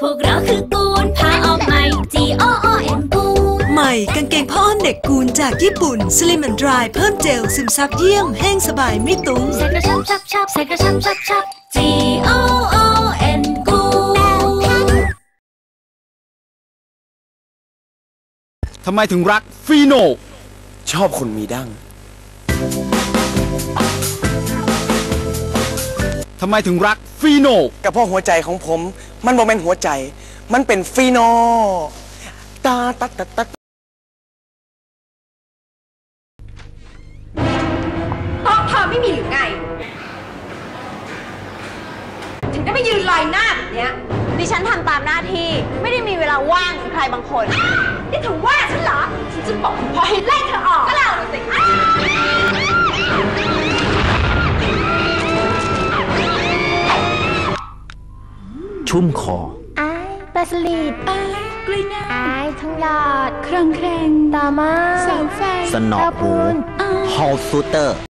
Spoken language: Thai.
พวกเราคือกูนพาออกใหม่ G O O N กูนใหม่กางเกงผ้าอ้อมเด็กกูลจากญี่ปุ่น Slim and Dry เพิ่มเจลซึมซับเยี่ยมแห้งสบายไม่ตุ้งใส่กระชับชับชับใส่กระชับชับชับ G O O N กูนทำไมถึงรักฟีโนชอบคนมีดั้งทำไมถึงรักฟีโนกับพ่อหัวใจของผม มันบ่แม่นหัวใจ มันเป็นฟีโนตาตัดตัดตัดโต๊ะเธอไม่มีหรือไง ถึงได้ไม่ยืนลอยหน้าแบบเนี้ยดิฉันทำตามหน้าที่ไม่ได้มีเวลาว่างเหมือนใครบางคน นี่เธอว่าฉันเหรอ ฉันจะบอกพอให้ไล่เธอออก ก็แล้วสิ ชุ่มคออายปลาสลิดอายกล้วยน้ำอายทั้งหลอดครังแครงตามาเสาไฟสนอหูฮอลซูเตอร์